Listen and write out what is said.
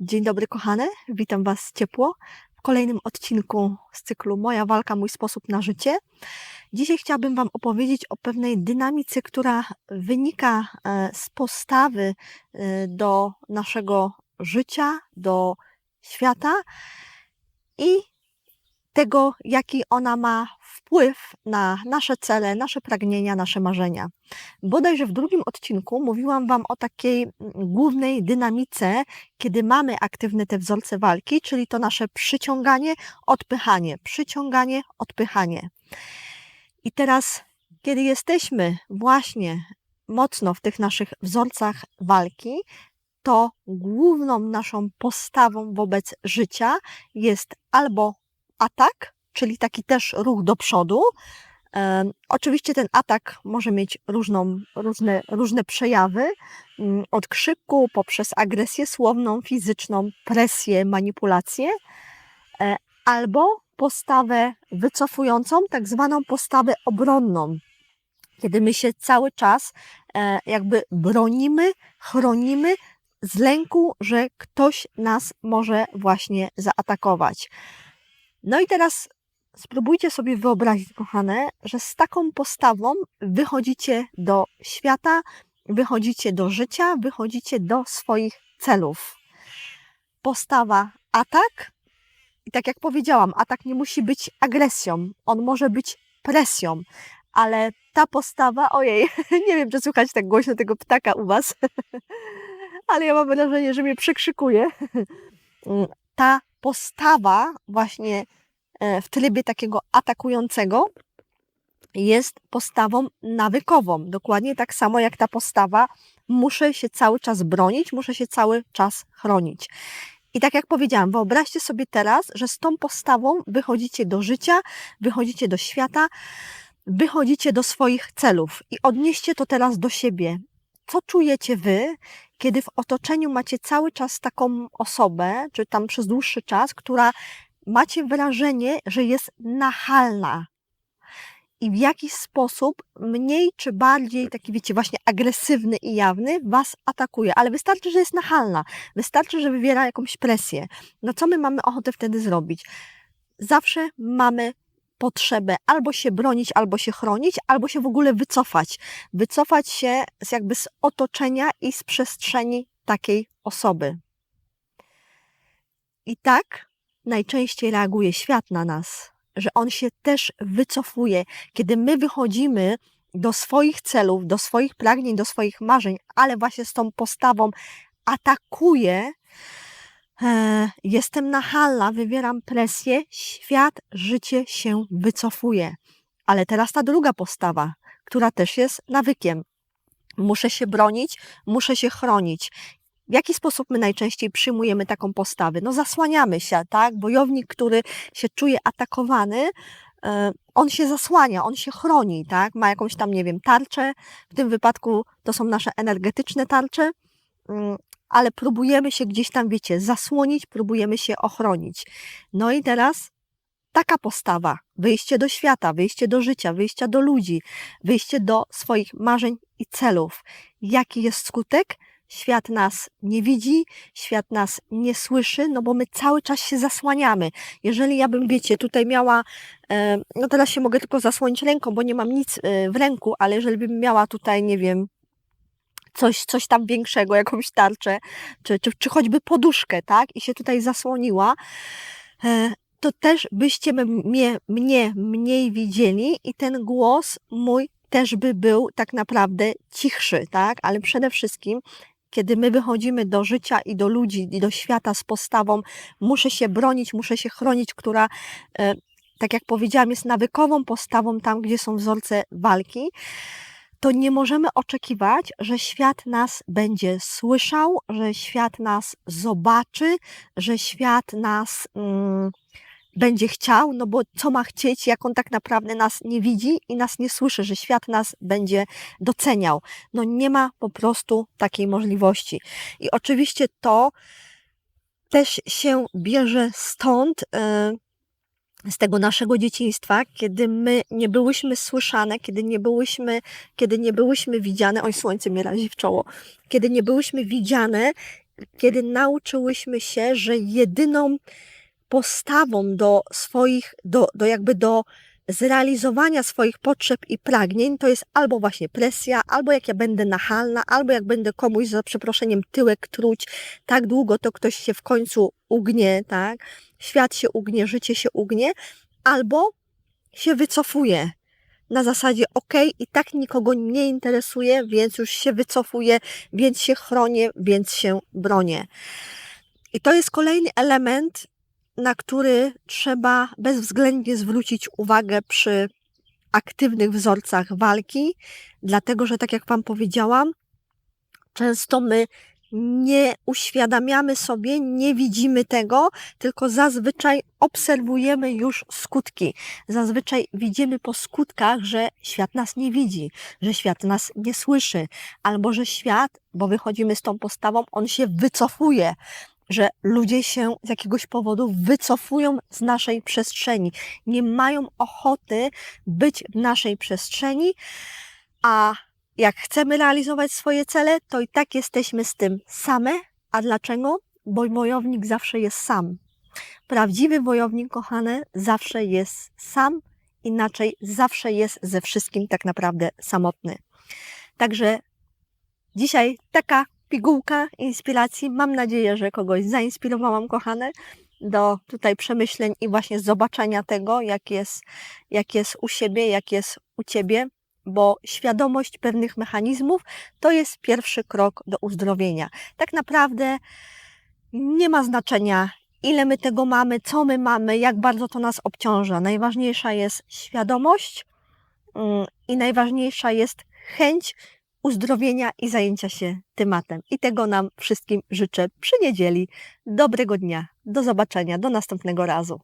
Dzień dobry, kochane. Witam Was ciepło w kolejnym odcinku z cyklu Moja walka, mój sposób na życie. Dzisiaj chciałabym Wam opowiedzieć o pewnej dynamice, która wynika e, z postawy e, do naszego życia, do świata i tego, jaki ona ma wpływ na nasze cele, nasze pragnienia, nasze marzenia. Bodajże w drugim odcinku mówiłam Wam o takiej mm, głównej dynamice, kiedy mamy aktywne te wzorce walki, czyli to nasze przyciąganie, odpychanie, przyciąganie, odpychanie. I teraz, kiedy jesteśmy właśnie mocno w tych naszych wzorcach walki, to główną naszą postawą wobec życia jest albo atak, czyli taki też ruch do przodu. Oczywiście ten atak może mieć różną, różne, różne przejawy, mm, od krzyku poprzez agresję słowną, fizyczną, presję, manipulację, e, albo postawę wycofującą, tak zwaną postawę obronną, kiedy my się cały czas e, jakby bronimy, chronimy z lęku, że ktoś nas może właśnie zaatakować. No i teraz spróbujcie sobie wyobrazić, kochane, że z taką postawą wychodzicie do świata, wychodzicie do życia, wychodzicie do swoich celów. Postawa atak. I tak jak powiedziałam, atak nie musi być agresją, on może być presją, ale ta postawa, ojej, nie wiem, czy słychać tak głośno tego ptaka u Was, ale ja mam wrażenie, że mnie przekrzykuje. Ta postawa właśnie w trybie takiego atakującego jest postawą nawykową. Dokładnie tak samo jak ta postawa, muszę się cały czas bronić, muszę się cały czas chronić. I tak jak powiedziałam, wyobraźcie sobie teraz, że z tą postawą wychodzicie do życia, wychodzicie do świata, wychodzicie do swoich celów i odnieście to teraz do siebie. Co czujecie wy, kiedy w otoczeniu macie cały czas taką osobę, czy tam przez dłuższy czas, która macie wrażenie, że jest nachalna i w jakiś sposób mniej czy bardziej taki, wiecie, właśnie agresywny i jawny was atakuje, ale wystarczy, że jest nachalna, wystarczy, że wywiera jakąś presję. No co my mamy ochotę wtedy zrobić? Zawsze mamy potrzebę albo się bronić, albo się chronić, albo się w ogóle wycofać. Wycofać się z jakby z otoczenia i z przestrzeni takiej osoby. I tak najczęściej reaguje świat na nas, że on się też wycofuje. Kiedy my wychodzimy do swoich celów, do swoich pragnień, do swoich marzeń, ale właśnie z tą postawą atakuję, e, jestem nachalna, wywieram presję, świat, życie się wycofuje. Ale teraz ta druga postawa, która też jest nawykiem. Muszę się bronić, muszę się chronić. W jaki sposób my najczęściej przyjmujemy taką postawę? No zasłaniamy się, tak? Bojownik, który się czuje atakowany, e, on się zasłania, on się chroni, tak? Ma jakąś tam, nie wiem, tarczę. W tym wypadku to są nasze energetyczne tarcze, mm, ale próbujemy się gdzieś tam, wiecie, zasłonić, próbujemy się ochronić. No i teraz taka postawa, wyjście do świata, wyjście do życia, wyjście do ludzi, wyjście do swoich marzeń i celów. Jaki jest skutek? Świat nas nie widzi, świat nas nie słyszy, no bo my cały czas się zasłaniamy. Jeżeli ja bym, wiecie, tutaj miała, no teraz się mogę tylko zasłonić ręką, bo nie mam nic e, w ręku, ale jeżeli bym miała tutaj, nie wiem, coś, coś tam większego, jakąś tarczę, czy, czy, czy choćby poduszkę, tak, i się tutaj zasłoniła, e, to też byście mnie, mnie mniej widzieli i ten głos mój też by był tak naprawdę cichszy, tak? Ale przede wszystkim kiedy my wychodzimy do życia i do ludzi, i do świata z postawą, muszę się bronić, muszę się chronić, która, e, tak jak powiedziałam, jest nawykową postawą tam, gdzie są wzorce walki, to nie możemy oczekiwać, że świat nas będzie słyszał, że świat nas zobaczy, że świat nas. Mm, będzie chciał, no bo co ma chcieć, jak on tak naprawdę nas nie widzi i nas nie słyszy, że świat nas będzie doceniał. No nie ma po prostu takiej możliwości. I oczywiście to też się bierze stąd, yy, z tego naszego dzieciństwa, kiedy my nie byłyśmy słyszane, kiedy nie byłyśmy, kiedy nie byłyśmy widziane, oj słońce mnie razi w czoło, kiedy nie byłyśmy widziane kiedy nauczyłyśmy się, że jedyną postawą do swoich, do, do jakby do zrealizowania swoich potrzeb i pragnień to jest albo właśnie presja, albo jak ja będę nachalna, albo jak będę komuś za przeproszeniem tyłek truć tak długo, to ktoś się w końcu ugnie, tak? Świat się ugnie, życie się ugnie, albo się wycofuje. Na zasadzie, ok, i tak nikogo nie interesuje, więc już się wycofuję, więc się chronię, więc się bronię. I to jest kolejny element, na który trzeba bezwzględnie zwrócić uwagę przy aktywnych wzorcach walki, dlatego że, tak jak Wam powiedziałam, często my nie uświadamiamy sobie, nie widzimy tego, tylko zazwyczaj obserwujemy już skutki. Zazwyczaj widzimy po skutkach, że świat nas nie widzi, że świat nas nie słyszy, albo że świat, bo wychodzimy z tą postawą, on się wycofuje, że ludzie się z jakiegoś powodu wycofują z naszej przestrzeni, nie mają ochoty być w naszej przestrzeni, a jak chcemy realizować swoje cele, to i tak jesteśmy z tym same. A dlaczego? Bo wojownik zawsze jest sam. Prawdziwy wojownik, kochane, zawsze jest sam, inaczej zawsze jest ze wszystkim tak naprawdę samotny. Także dzisiaj taka pigułka inspiracji. Mam nadzieję, że kogoś zainspirowałam, kochane, do tutaj przemyśleń i właśnie zobaczenia tego, jak jest, jak jest u siebie, jak jest u ciebie, bo świadomość pewnych mechanizmów to jest pierwszy krok do uzdrowienia. Tak naprawdę nie ma znaczenia, ile my tego mamy, co my mamy, jak bardzo to nas obciąża. Najważniejsza jest świadomość mm, i najważniejsza jest chęć uzdrowienia i zajęcia się tematem. I tego nam wszystkim życzę przy niedzieli. Dobrego dnia, do zobaczenia, do następnego razu.